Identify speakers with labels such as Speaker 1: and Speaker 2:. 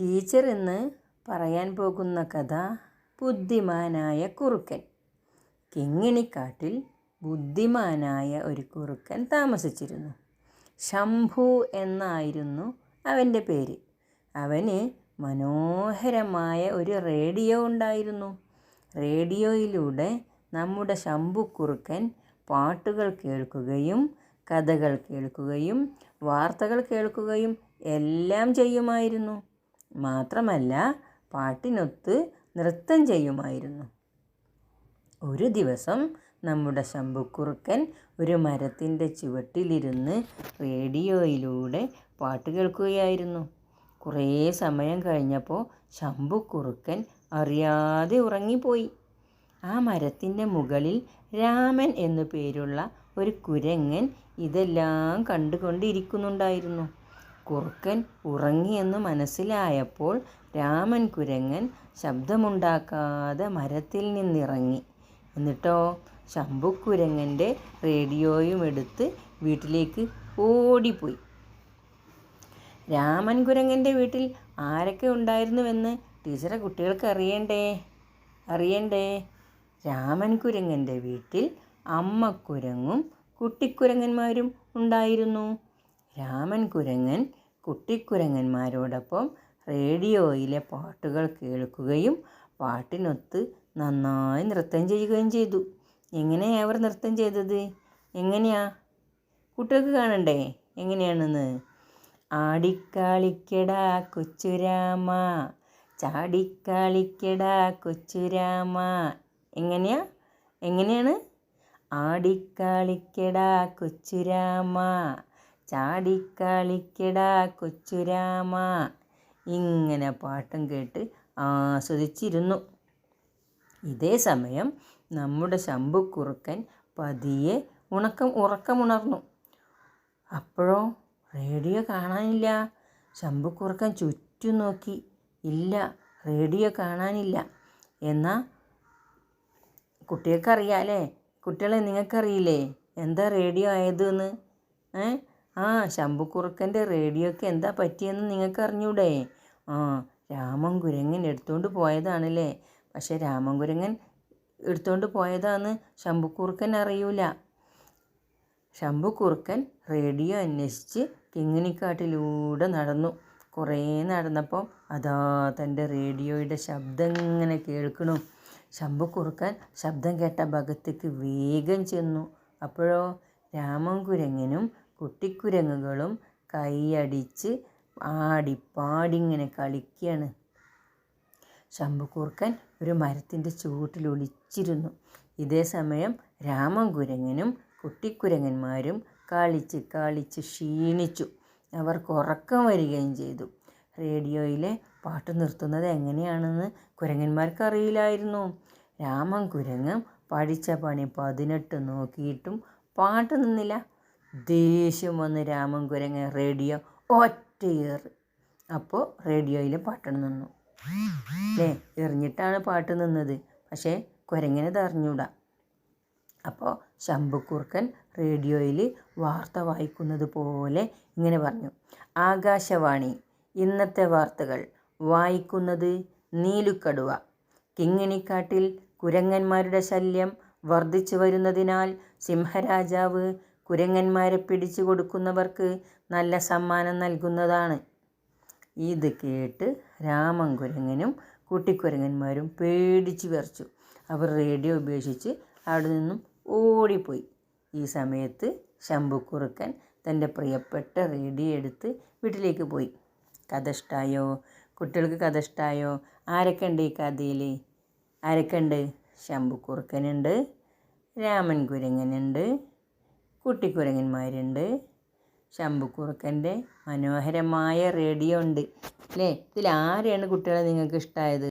Speaker 1: Teacher ഇന്ന് പറയാൻ പോകുന്ന കഥ ബുദ്ധിമാനായ കുറുക്കൻ. കിങ്ങിണിക്കാട്ടിൽ ബുദ്ധിമാനായ ഒരു കുറുക്കൻ താമസിച്ചിരുന്നു. ശംഭു എന്നായിരുന്നു അവന്റെ പേര്. അവന് മനോഹരമായ ഒരു റേഡിയോ ഉണ്ടായിരുന്നു. റേഡിയോയിലൂടെ നമ്മുടെ ശംഭു കുറുക്കൻ പാട്ടുകൾ കേൾക്കുകയും കഥകൾ കേൾക്കുകയും വാർത്തകൾ കേൾക്കുകയും എല്ലാം ചെയ്യുമായിരുന്നു. മാത്രമല്ല പാട്ടിനൊത്ത് നൃത്തം ചെയ്യുമായിരുന്നു. ഒരു ദിവസം നമ്മുടെ ശംഭുക്കുറുക്കൻ ഒരു മരത്തിന്റെ ചുവട്ടിലിരുന്ന് റേഡിയോയിലൂടെ പാട്ട് കേൾക്കുകയായിരുന്നു. കുറേ സമയം കഴിഞ്ഞപ്പോൾ ശംഭുക്കുറുക്കൻ അറിയാതെ ഉറങ്ങിപ്പോയി. ആ മരത്തിന്റെ മുകളിൽ രാമൻ എന്നു പേരുള്ള ഒരു കുരങ്ങൻ ഇതെല്ലാം കണ്ടുകൊണ്ടിരിക്കുന്നുണ്ടായിരുന്നു. കുറുക്കൻ ഉറങ്ങിയെന്ന് മനസ്സിലായപ്പോൾ രാമൻ കുരങ്ങൻ ശബ്ദമുണ്ടാക്കാതെ മരത്തിൽ നിന്നിറങ്ങി. എന്നിട്ടോ ശംഭുക്കുരങ്ങന്റെ റേഡിയോയും എടുത്ത് വീട്ടിലേക്ക് ഓടിപ്പോയി. രാമൻ കുരങ്ങന്റെ വീട്ടിൽ ആരൊക്കെ ഉണ്ടായിരുന്നുവെന്ന് ടീച്ചറെ കുട്ടികൾക്ക് അറിയണ്ടേ? അറിയണ്ടേ? രാമൻ കുരങ്ങന്റെ വീട്ടിൽ അമ്മക്കുരങ്ങും കുട്ടിക്കുരങ്ങന്മാരും ഉണ്ടായിരുന്നു. രാമൻ കുരങ്ങൻ കുട്ടിക്കുരങ്ങന്മാരോടൊപ്പം റേഡിയോയിലെ പാട്ടുകൾ കേൾക്കുകയും പാട്ടിനൊത്ത് നന്നായി നൃത്തം ചെയ്യുകയും ചെയ്തു. എങ്ങനെയാണ് അവർ നൃത്തം ചെയ്തത്? എങ്ങനെയാ? കുട്ടികൾക്ക് കാണണ്ടേ? എങ്ങനെയാണെന്ന്? ആടിക്കളിക്കടാ കൊച്ചുരാമ ചാടിക്കളിക്കടാ കൊച്ചുരാമ എങ്ങനെയാ? എങ്ങനെയാണ്? ആടിക്കളിക്കടാ കൊച്ചുരാമ ചാടിക്കളിക്കടാ കൊച്ചുരാമ. ഇങ്ങനെ പാട്ടും കേട്ട് ആസ്വദിച്ചിരുന്നു. ഇതേ സമയം നമ്മുടെ ശംഭുക്കുറുക്കൻ പതിയെ ഉണക്കം ഉറക്കമുണർന്നു. അപ്പോഴോ റേഡിയോ കാണാനില്ല. ശംഭുക്കുറുക്കൻ ചുറ്റും നോക്കി. ഇല്ല റേഡിയോ കാണാനില്ല. എന്നാൽ കുട്ടികൾക്കറിയാം അല്ലേ? കുട്ടികളെ നിങ്ങൾക്കറിയില്ലേ? എന്താ റേഡിയോ ആയതെന്ന്? ഏ? ആ ശംഭുക്കുറുക്കന്റെ റേഡിയോക്ക് എന്താ പറ്റിയെന്ന് നിങ്ങൾക്ക് അറിഞ്ഞൂടെ ആ രാമൻ കുരങ്ങൻ എടുത്തുകൊണ്ട് പോയതാണല്ലേ? പക്ഷെ രാമൻ കുരങ്ങൻ എടുത്തുകൊണ്ട് പോയതാന്ന് ശംഭുക്കുറുക്കൻ അറിയൂല. ശംഭുക്കുറുക്കൻ റേഡിയോ അന്വേഷിച്ച് കിങ്ങിണിക്കാട്ടിലൂടെ നടന്നു. കുറേ നടന്നപ്പോൾ അതാ തന്റെ റേഡിയോയുടെ ശബ്ദം ഇങ്ങനെ കേൾക്കണു. ശംഭുക്കുറുക്കൻ ശബ്ദം കേട്ട ഭാഗത്തേക്ക് വേഗം ചെന്നു. അപ്പോഴോ രാമൻ കുരങ്ങനും കുട്ടിക്കുരങ്ങുകളും കൈയടിച്ച് ആടിപ്പാടിങ്ങനെ കളിക്കുകയാണ് ശംഭുക്കൂർക്കൻ ഒരു മരത്തിന്റെ ചുവട്ടിൽ ഒളിച്ചിരുന്നു. ഇതേ സമയം രാമൻ കുരങ്ങനും കുട്ടിക്കുരങ്ങന്മാരും കളിച്ച് കളിച്ച് ക്ഷീണിച്ചു. അവർക്ക് ഉറക്കം വരികയും ചെയ്തു. റേഡിയോയിലെ പാട്ട് നിർത്തുന്നത് എങ്ങനെയാണെന്ന് കുരങ്ങന്മാർക്ക് അറിയില്ലായിരുന്നു രാമൻ കുരങ്ങൻ പഠിച്ച പണി പതിനെട്ട് നോക്കിയിട്ടും പാട്ട് നിന്നില്ല. ദേഷ്യം വന്ന് രാമൻ കുരങ്ങ് റേഡിയോ ഒറ്റയേറ് അപ്പോൾ റേഡിയോയിൽ പാട്ട് നിന്നു. അല്ലേ എറിഞ്ഞിട്ടാണ് പാട്ട് നിന്നത്. പക്ഷേ കുരങ്ങനെ തറിഞ്ഞൂടാ അപ്പോൾ ശംഭുക്കുറുക്കൻ റേഡിയോയിൽ വാർത്ത വായിക്കുന്നത് പോലെ ഇങ്ങനെ പറഞ്ഞു. ആകാശവാണി ഇന്നത്തെ വാർത്തകൾ. വായിക്കുന്നത് നീലുക്കടുവ. കിങ്ങിണിക്കാട്ടിൽ കുരങ്ങന്മാരുടെ ശല്യം വർദ്ധിച്ചു വരുന്നതിനാൽ സിംഹരാജാവ് കുരങ്ങന്മാരെ പിടിച്ചു കൊടുക്കുന്നവർക്ക് നല്ല സമ്മാനം നൽകുന്നതാണ്. ഇത് കേട്ട് രാമൻ കുരങ്ങനും കുട്ടിക്കുരങ്ങന്മാരും പേടിച്ചു വിറച്ചു. അവർ റേഡിയോ ഉപേക്ഷിച്ച് അവിടെ നിന്നും ഓടിപ്പോയി. ഈ സമയത്ത് ശംഭുക്കുറുക്കൻ തന്റെ പ്രിയപ്പെട്ട റേഡിയോ എടുത്ത് വീട്ടിലേക്ക് പോയി. കഥ ഇഷ്ടമായോ കുട്ടികൾക്ക് കഥ ഇഷ്ടമായോ ആരൊക്കെ ഉണ്ട് ഈ കഥയിൽ? ആരൊക്കെ ഉണ്ട്? ശംഭുക്കുറുക്കനുണ്ട് രാമൻ കുരങ്ങനുണ്ട് കുട്ടിക്കുരങ്ങന്മാരുണ്ട്. ശംഭുക്കുറുക്കന്റെ മനോഹരമായ റേഡിയോ ഉണ്ട്. അല്ലേ? ഇതിൽ ആരെയാണ് കുട്ടികളെ നിങ്ങൾക്ക് ഇഷ്ടമായത്